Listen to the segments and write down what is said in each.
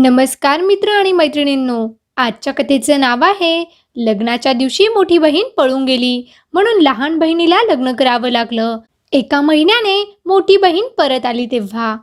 नमस्कार मित्र आणि मैत्रिणींनो आजच्या कथेचं नाव आहे लग्नाच्या दिवशी मोठी बहीण पळून गेली. म्हणून लहान बहिणीला लग्न करावं लागलं. एका महिन्याने मोठी बहीण परत आली तेव्हा.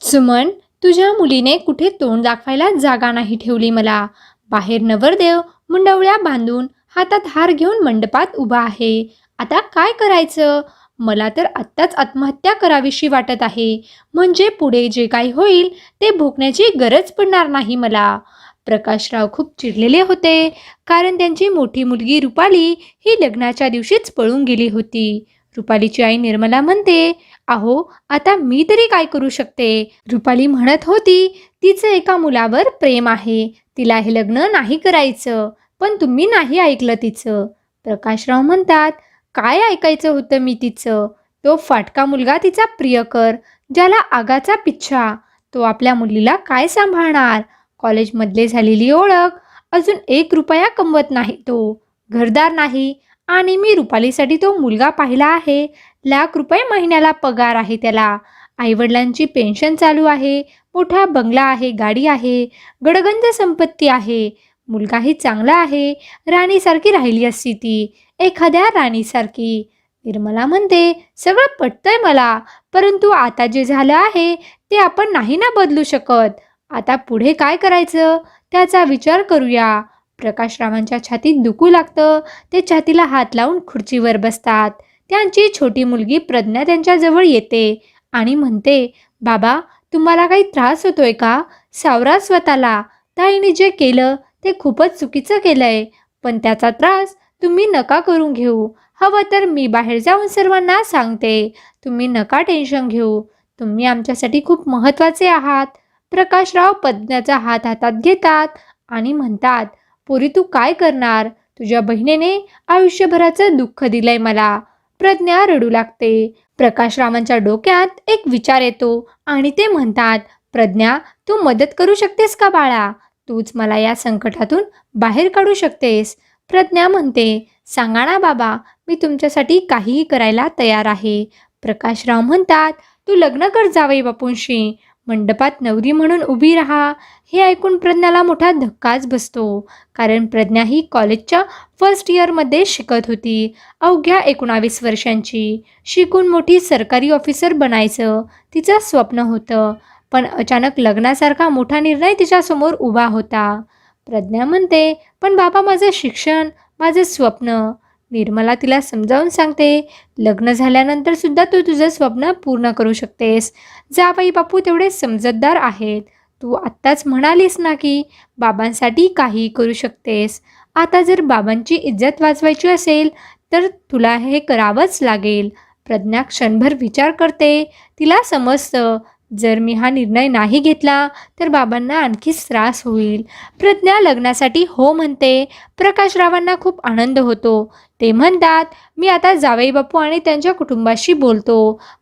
सुमन तुझ्या मुलीने कुठे तोंड दाखवायला जागा नाही ठेवली मला. बाहेर नवरदेव मुंडवळ्या बांधून हातात हार घेऊन मंडपात उभा आहे. आता काय करायचं? मला तर आत्ताच आत्महत्या करावीशी वाटत आहे. म्हणजे पुढे जे काही होईल ते भोगण्याची गरज पडणार नाही मला. प्रकाशराव खूप चिडलेले होते कारण त्यांची मोठी मुलगी रुपाली ही लग्नाच्या दिवशीच पळून गेली होती. रुपालीची आई निर्मला म्हणते अहो आता मी तरी काय करू शकते? रुपाली म्हणत होती तिचं एका मुलावर प्रेम आहे. तिला हे लग्न नाही करायचं पण तुम्ही नाही ऐकलं तिचं. प्रकाशराव म्हणतात काय ऐकायचं होतं मी तिचं? तो फाटका मुलगा तिचा प्रियकर ज्याला आगाचा पिच्छा तो आपल्या मुलीला काय सांभाळणार? कॉलेजमधले झालेली ओळख अजून एक रुपया कमवत नाही तो. घरदार नाही. आणि मी रुपालीसाठी तो मुलगा पाहिला आहे. लाख रुपये महिन्याला पगार आहे त्याला. आईवडिलांची पेन्शन चालू आहे. मोठा बंगला आहे गाडी आहे. गडगंज संपत्ती आहे. मुलगाही चांगला आहे राणीसारखी राहिली असती ती एखाद्या राणीसारखी. निर्मला म्हणते सगळं पटतंय मला परंतु आता जे झालं आहे ते आपण नाही ना बदलू शकत. आता पुढे काय करायचं? त्याचा विचार करूया. प्रकाशरावांच्या छातीत दुखू लागतं ते छातीला हात लावून खुर्चीवर बसतात. त्यांची छोटी मुलगी प्रज्ञा त्यांच्याजवळ येते आणि म्हणते बाबा तुम्हाला काही त्रास होतोय का? सावरा स्वतःला. ताईने जे केलं ते खूपच चुकीचं केलंय. पण त्याचा त्रास तुम्ही नका करून घेऊ. हवं तर मी बाहेर जाऊन सर्वांना सांगते. तुम्ही नका टेन्शन घेऊ. तुम्ही आमच्यासाठी खूप महत्त्वाचे आहात. प्रकाशराव पद्म्याचा हात हातात घेतात आणि म्हणतात पुरी तू काय करणार? तुझ्या बहिणीने आयुष्यभराचं दुःख दिलंय मला. प्रज्ञा रडू लागते. प्रकाशरावांच्या डोक्यात एक विचार येतो आणि ते म्हणतात प्रज्ञा तू मदत करू शकतेस का बाळा? तूच मला या संकटातून बाहेर काढू शकतेस. प्रज्ञा म्हणते सांगा ना बाबा मी तुमच्यासाठी काहीही करायला तयार आहे. प्रकाशराव म्हणतात तू लग्न कर जावई बापूंशी. मंडपात नवरी म्हणून उभी राहा. हे ऐकून प्रज्ञाला मोठा धक्काच बसतो कारण प्रज्ञा ही कॉलेजच्या फर्स्ट इयरमध्ये शिकत होती अवघ्या एकोणावीस वर्षांची. शिकून मोठी सरकारी ऑफिसर बनायचं तिचं स्वप्न होतं. पण अचानक लग्नासारखा मोठा निर्णय तिच्यासमोर उभा होता. प्रज्ञा म्हणते पण बाबा माझं शिक्षण माझं स्वप्न. निर्मला तिला समजावून सांगते लग्न झाल्यानंतर सुद्धा तू तुझं स्वप्न पूर्ण करू शकतेस. जा बाई बापू तेवढे समजतदार आहेत. तू आत्ताच म्हणालीस ना की बाबांसाठी काही करू शकतेस. आता जर बाबांची इज्जत वाचवायची असेल तर तुला हे करावंच लागेल. प्रज्ञा क्षणभर विचार करते तिला समजतं. जर मी हा निर्णय नाही घेतला तर बाबांना आणखीच त्रास होईल. प्रज्ञा लग्नासाठी हो म्हणते. प्रकाशरावांना खूप आनंद होतो. ते म्हणतात मी आता जावई बापू आणि त्यांच्या कुटुंबाशी बोलतो.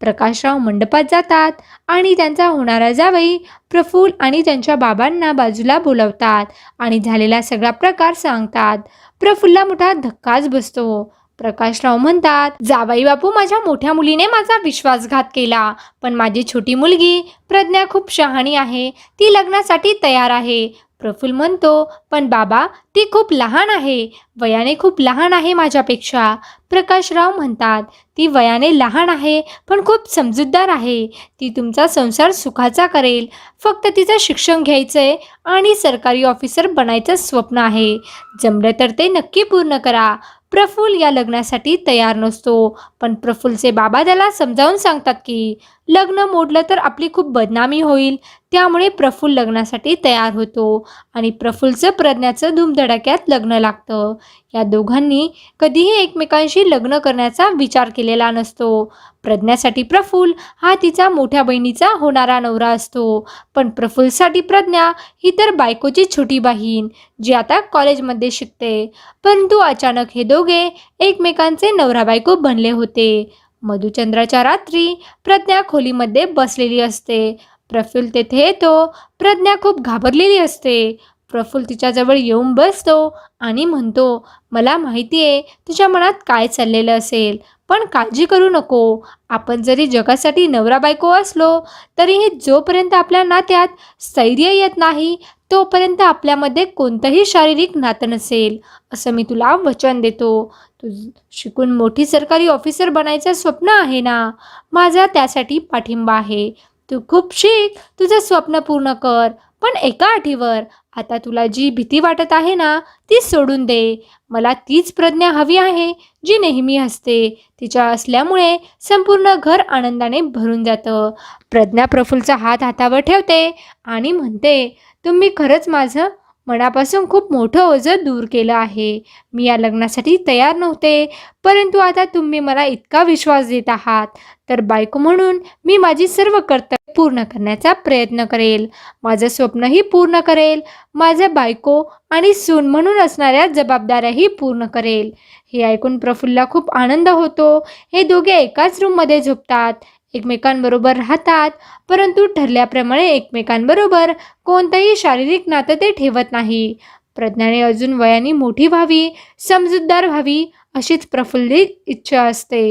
प्रकाशराव मंडपात जातात आणि त्यांचा होणारा जावई प्रफुल्ल आणि त्यांच्या बाबांना बाजूला बोलवतात आणि झालेला सगळा प्रकार सांगतात. प्रफुल्ला मोठा धक्काच बसतो. प्रकाशराव म्हणतात जावई बापू माझ्या मोठ्या मुलीने माझा विश्वासघात केला. पण माझी छोटी मुलगी प्रज्ञा खूप शहाणी आहे. ती लग्नासाठी तयार आहे. प्रफुल्ल म्हणतो पण बाबा ती खूप लहान आहे. वयाने खूप लहान आहे माझ्यापेक्षा. प्रकाशराव म्हणतात ती वयाने लहान आहे पण खूप समजूतदार आहे. ती तुमचा संसार सुखाचा करेल. फक्त तिचं शिक्षण घ्यायचं आहे आणि सरकारी ऑफिसर बनायचं स्वप्न आहे. जमलं तर ते नक्की पूर्ण करा. प्रफुल या लग्नासाठी तयार नसतो. पण प्रफुलचे बाबा त्याला समजावून सांगतात की लग्न मोडलं तर आपली खूप बदनामी होईल. त्यामुळे प्रफुल्ल लग्नासाठी तयार होतो आणि प्रफुल्लचं प्रज्ञाचं धूमधडाक्यात लग्न लागतं. या दोघांनी कधीही एकमेकांशी लग्न करण्याचा विचार केलेला नसतो. प्रज्ञासाठी प्रफुल्ल हा तिचा मोठ्या बहिणीचा होणारा नवरा असतो. पण प्रफुल्लसाठी प्रज्ञा ही तर बायकोची छोटी बहीण जी आता कॉलेजमध्ये शिकते. परंतु अचानक हे दोघे एकमेकांचे नवरा बायको बनले होते. मधुचंद्राच्या रात्री प्रज्ञा खोलीमध्ये बसलेली असते. प्रफुल्ल तेथे येतो. प्रज्ञा खूप घाबरलेली असते. प्रफुल्ल तिच्याजवळ येऊन बसतो आणि म्हणतो मला माहिती आहे तुझ्या मनात काय चाललेलं असेल पण काळजी करू नको. आपण जरी जगासाठी नवरा बायको असलो तरीही जोपर्यंत आपल्या नात्यात स्थैर्य येत नाही तोपर्यंत आपल्यामध्ये कोणतंही शारीरिक नातं नसेल असं मी तुला वचन देतो. तू शिकून मोठी सरकारी ऑफिसर बनायचं स्वप्न आहे ना? माझा त्यासाठी पाठिंबा आहे. तू खूप शिक तुझं स्वप्न पूर्ण कर. पण एका आठीवर आता तुला जी भीती वाटत आहे ना ती सोडून दे. मला तीच प्रज्ञा हवी आहे जी नेहमी असते. तिच्या असल्यामुळे संपूर्ण घर आनंदाने भरून जातं. प्रज्ञा प्रफुल्लचा हात हातावर ठेवते आणि म्हणते तुम्ही खरंच माझं मनापासून खूप मोठं ओझं दूर केलं आहे. मी या लग्नासाठी तयार नव्हते परंतु आता तुम्ही मला इतका विश्वास देत आहात. तर बायको म्हणून मी माझी सर्व कर्तव्य पूर्ण करण्याचा प्रयत्न करेल. माझं स्वप्नही पूर्ण करेल. माझ्या बायको आणि सून म्हणून असणाऱ्या जबाबदाऱ्याही पूर्ण करेल. हे ऐकून प्रफुल्ला खूप आनंद होतो. हे दोघे एकाच रूममध्ये झोपतात. एकमेकांबरोबर राहतात परंतु ठरल्याप्रमाणे एकमेकांबरोबर कोणतंही शारीरिक नातं ते ठेवत नाही. प्रज्ञाने अजून वयाने मोठी व्हावी समजूतदार व्हावी अशीच प्रफुल्लित इच्छा असते.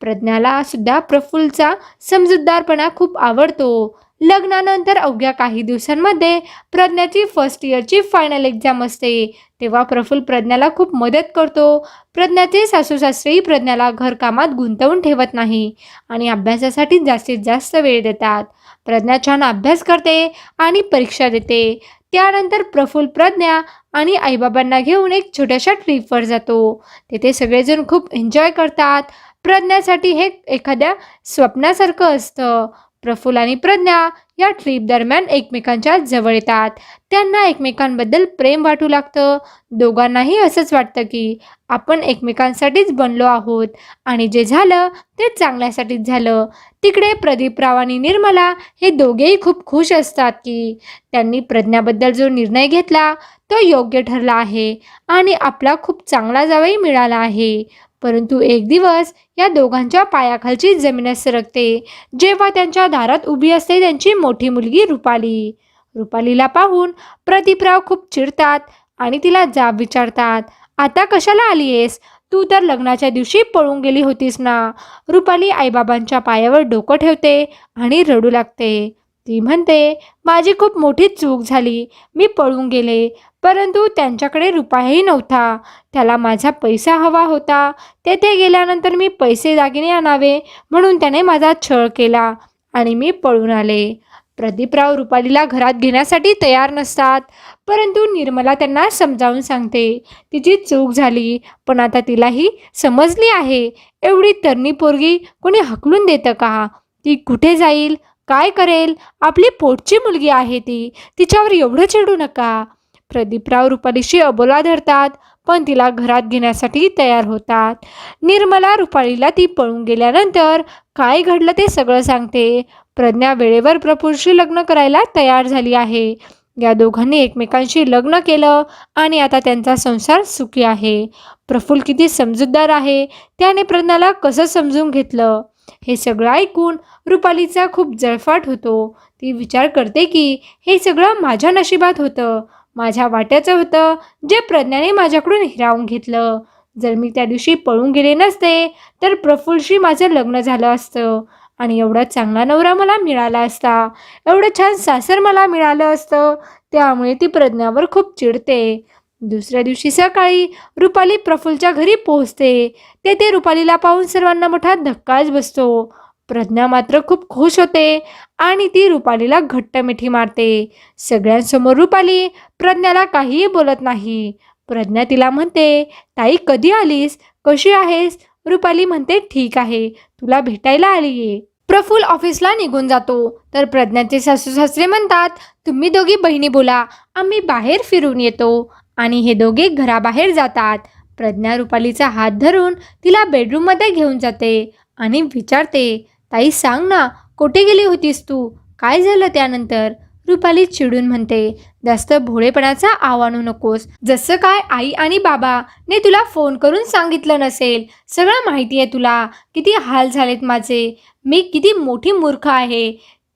प्रज्ञाला सुद्धा प्रफुल्लचा समजूतदारपणा खूप आवडतो. लग्नानंतर अवघ्या काही दिवसांमध्ये प्रज्ञाची फर्स्ट इयरची फायनल एक्झाम असते. तेव्हा प्रफुल्ल प्रज्ञाला खूप मदत करतो. प्रज्ञाचे सासूसासरेही प्रज्ञाला घरकामात गुंतवून ठेवत नाही आणि अभ्यासासाठी जास्तीत जास्त वेळ देतात. प्रज्ञा छान अभ्यास करते आणि परीक्षा देते. त्यानंतर प्रफुल्ल प्रज्ञा आणि आईबाबांना घेऊन एक छोट्याशा ट्रीपवर जातो. तेथे सगळेजण खूप एन्जॉय करतात. प्रज्ञासाठी हे एखाद्या स्वप्नासारखं असतं. प्रफुल्ल आणि प्रज्ञा या ट्रीप दरम्यान एकमेकांच्या जवळ येतात. त्यांना एकमेकांबद्दल प्रेम वाटू लागतं. दोघांनाही असंच वाटतं की आपण एकमेकांसाठीच बनलो आहोत. आणि जे झालं ते चांगल्यासाठीच झालं. तिकडे प्रदीपराव आणि निर्मला हे दोघेही खूप खुश असतात की त्यांनी प्रज्ञाबद्दल जो निर्णय घेतला तो योग्य ठरला आहे. आणि आपला खूप चांगला जावई मिळाला आहे. परंतु एक दिवस या दोघांच्या पायाखालची जमीनच सरकते. जेव्हा त्यांच्या दारात उभी असते त्यांची मोठी मुलगी रुपाली. रुपालीला पाहून प्रदीपराव खूप चिडतात आणि तिला जाब विचारतात आता कशाला आली आहेस तू तर लग्नाच्या दिवशी पळून गेली होतीस ना. रुपाली आईबाबांच्या पायावर डोकं ठेवते आणि रडू लागते. ती म्हणते माझी खूप मोठी चूक झाली. मी पळून गेले. परंतु त्यांच्याकडे रुपयाही नव्हता. त्याला माझा पैसा हवा होता. तेथे गेल्यानंतर मी पैसे दागिने आणावे म्हणून त्याने माझा छळ केला आणि मी पळून आले. प्रदीपराव रुपालीला घरात घेण्यासाठी तयार नसतात. परंतु निर्मला त्यांना समजावून सांगते तिची चूक झाली पण आता तिलाही समजली आहे. एवढी तरणी पोरगी कोणी हकलून देतं का? ती कुठे जाईल? काय करेल? आपली पोटची मुलगी आहे ती. तिच्यावर एवढं चिडू नका. प्रदीपराव रुपालीशी अबोला धरतात पण तिला घरात घेण्यासाठी तयार होतात. निर्मला रुपालीला ती पळून गेल्यानंतर काय घडलं ते सगळं सांगते. प्रज्ञा वेळेवर प्रफुल्लशी लग्न करायला तयार झाली आहे. या दोघांनी एकमेकांशी लग्न केलं आणि आता त्यांचा संसार सुखी आहे. प्रफुल्ल किती समजूतदार आहे. त्याने प्रज्ञाला कसं समजून घेतलं? हे सगळं ऐकून रुपालीचा खूप जळफाट होतो. ती विचार करते की हे सगळं माझ्या नशिबात होतं. माझ्या वाट्याचं होतं. जे प्रज्ञाने माझ्याकडून हिरावून घेतलं. जर मी त्या दिवशी पळून गेले नसते तर प्रफुल्लशी माझं लग्न झालं असतं. आणि एवढा चांगला नवरा मला मिळाला असता. एवढं छान सासर मला मिळालं असतं. त्यामुळे ती प्रज्ञावर खूप चिडते. दुसऱ्या दिवशी सकाळी रुपाली प्रफुलच्या घरी पोहोचते. तेथे रुपालीला पाहून सर्वांना मोठा धक्काच बसतो. प्रज्ञा मात्र खूप खुश होते आणि ती रुपालीला घट्ट मिठी मारते. सगळ्यांसमोर रुपाली प्रज्ञाला काहीही बोलत नाही. प्रज्ञा तिला म्हणते ताई कधी आलीस? कशी आहेस? रुपाली म्हणते ठीक आहे. तुला भेटायला आलीये. प्रफुल ऑफिसला निघून जातो. तर प्रज्ञाचे सासू सासरे म्हणतात तुम्ही दोघी बहिणी बोला. आम्ही बाहेर फिरून येतो. आणि हे दोघे घराबाहेर जातात. प्रज्ञा रुपालीचा हात धरून तिला बेडरूममध्ये घेऊन जाते आणि विचारते ताई सांग ना कुठे गेली होतीस तू? काय झालं त्यानंतर? रुपाली चिडून म्हणते जास्त भोळेपणाचा आव्हानू नकोस. जसं काय आई आणि बाबा ने तुला फोन करून सांगितलं नसेल सगळं माहिती आहे तुला. किती हाल झालेत माझे. मी किती मोठी मूर्ख आहे.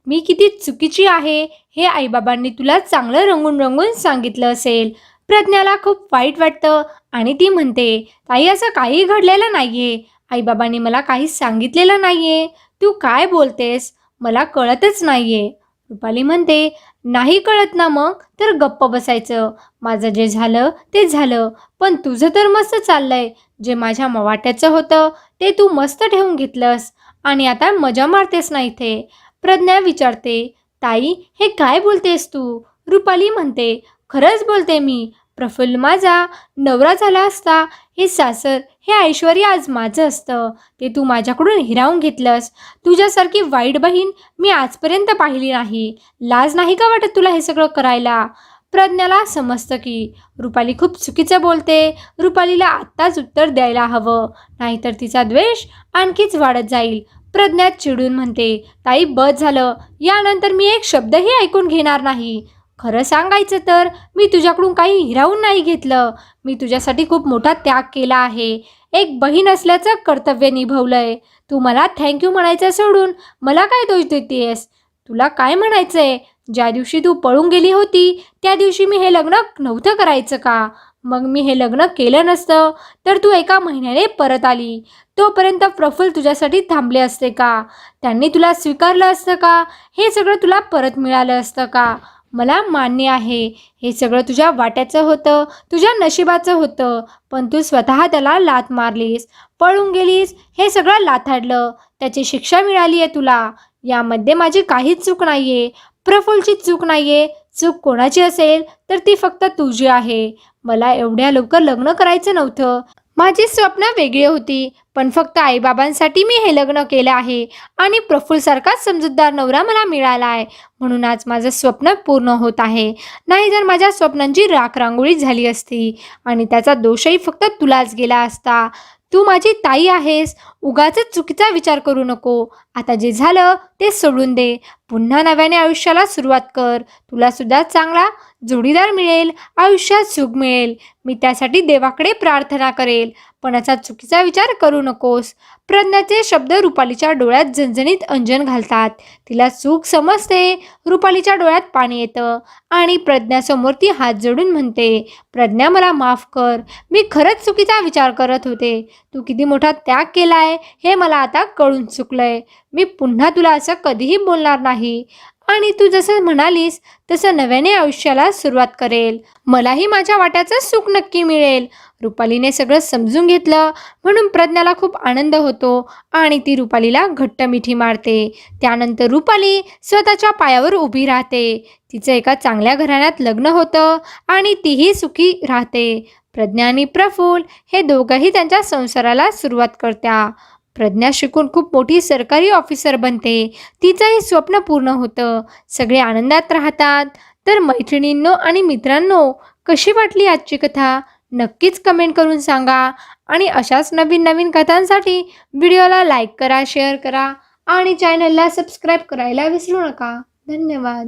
मी किती चुकीची आहे हे आईबाबांनी तुला चांगलं रंगून रंगून सांगितलं असेल. प्रज्ञाला खूप वाईट वाटतं. आणि ती म्हणते ताई असं काही घडलेलं नाहीये. आईबाबांनी मला काही सांगितलेलं नाहीये. तू काय बोलतेस? मला कळतच नाहीये. रुपाली म्हणते नाही कळत ना मग तर गप्प बसायचं. माझं जे झालं ते झालं. पण तुझं तर मस्त चाललंय. जे माझ्या मवाट्याचं होतं ते तू मस्त ठेवून घेतलंस. आणि आता मजा मारतेस ना इथे. प्रज्ञा विचारते ताई हे काय बोलतेस तू? रुपाली म्हणते खरंच बोलते मी. प्रफुल्ल माझा नवरा झाला असता हे सासर हे ऐश्वर आज माझं असतं. ते तू माझ्याकडून हिरावून घेतलंस. तुझ्यासारखी वाईट बहीण मी आजपर्यंत पाहिली नाही. लाज नाही का वाटत तुला हे सगळं करायला? प्रज्ञाला समजतं की रुपाली खूप चुकीचं बोलते. रुपालीला आत्ताच उत्तर द्यायला हवं. नाहीतर तिचा द्वेष आणखीच वाढत जाईल. प्रज्ञा चिडून म्हणते ताई बस झालं. यानंतर मी एक शब्दही ऐकून घेणार नाही. खरं सांगायचं तर मी तुझ्याकडून काही हिरावून नाही घेतलं. मी तुझ्यासाठी खूप मोठा त्याग केला आहे. एक बहीण असल्याचं कर्तव्य निभवलंय. तू मला थँक्यू म्हणायचं सोडून मला काय दोष देतेस? तुला काय म्हणायचंय? ज्या दिवशी तू पळून गेली होती त्या दिवशी मी हे लग्न नव्हतं करायचं का? मग मी हे लग्न केलं नसतं तर तू एका महिन्याने परत आली. तोपर्यंत प्रफुल्ल तुझ्यासाठी थांबले असते का? त्यांनी तुला स्वीकारलं असतं का? हे सगळं तुला परत मिळालं असतं का? मला मान्य आहे. हे सगळं तुझ्या वाट्याचं होतं तुझ्या नशिबाचं होतं पण तू स्वतः त्याला लात मारलीस पळून गेलीस हे सगळं लाथाडलं. त्याची शिक्षा मिळाली आहे तुला. यामध्ये माझी काहीच चूक नाही आहे प्रफुल्लची चूक नाही आहे चूक कोणाची असेल तर ती फक्त तुझी आहे. मला एवढ्या लवकर लग्न करायचं नव्हतं. माझी स्वप्न वेगळी होती पण फक्त आईबाबांसाठी मी हे लग्न केलं आहे आणि प्रफुल्लसारखाच समजूतदार नवरा मला मिळाला आहे. म्हणून आज माझं स्वप्न पूर्ण होत आहे. नाही जर माझ्या स्वप्नांची राख रांगोळी झाली असती आणि त्याचा दोषही फक्त तुलाच गेला असता तू माझी ताई आहेस. उगाच चुकीचा विचार करू नको. आता जे झालं ते सोडून दे. पुन्हा नव्याने आयुष्याला सुरुवात कर. तुला सुद्धा चांगला जोडीदार मिळेल. आयुष्यात सुख मिळेल. मी त्यासाठी देवाकडे प्रार्थना करेल. पण याचा चुकीचा विचार करू नकोस. प्रज्ञाचे शब्द रुपालीच्या डोळ्यात झणझणीत अंजन घालतात. तिला चूक समजते. रुपालीच्या डोळ्यात पाणी येतं. आणि प्रज्ञासमोर ती हात जोडून म्हणते प्रज्ञा मला माफ कर. मी खरंच चुकीचा विचार करत होते. तू किती मोठा त्याग केलाय हे मला आता कळून चुकलंय. मी पुन्हा तुला असं कधीही बोलणार नाही. आणि तू जसं म्हणालीस तसं नव्याने आयुष्याला सुरुवात करेल. मलाही माझ्या वाट्याचं सुख नक्की मिळेल. रुपालीने सगळं समजून घेतलं. म्हणून प्रज्ञाला खूप आनंद होतो आणि ती रुपालीला घट्ट मिठी मारते. त्यानंतर रुपाली स्वतःच्या पायावर उभी राहते. तिचं एका चांगल्या घराण्यात लग्न होतं आणि तीही सुखी राहते. प्रज्ञा आणि प्रफुल हे दोघंही त्यांच्या संसाराला सुरुवात करत्या. प्रज्ञा शिकून खूप मोठी सरकारी ऑफिसर बनते. तिचंही स्वप्न पूर्ण होतं. सगळे आनंदात राहतात. तर मैत्रिणींनो आणि मित्रांनो कशी वाटली आजची कथा? नक्कीच कमेंट करून सांगा. आणि अशाच नवीन नवीन कथांसाठी व्हिडिओला लाईक करा शेअर करा आणि चॅनलला सबस्क्राईब करायला विसरू नका. धन्यवाद.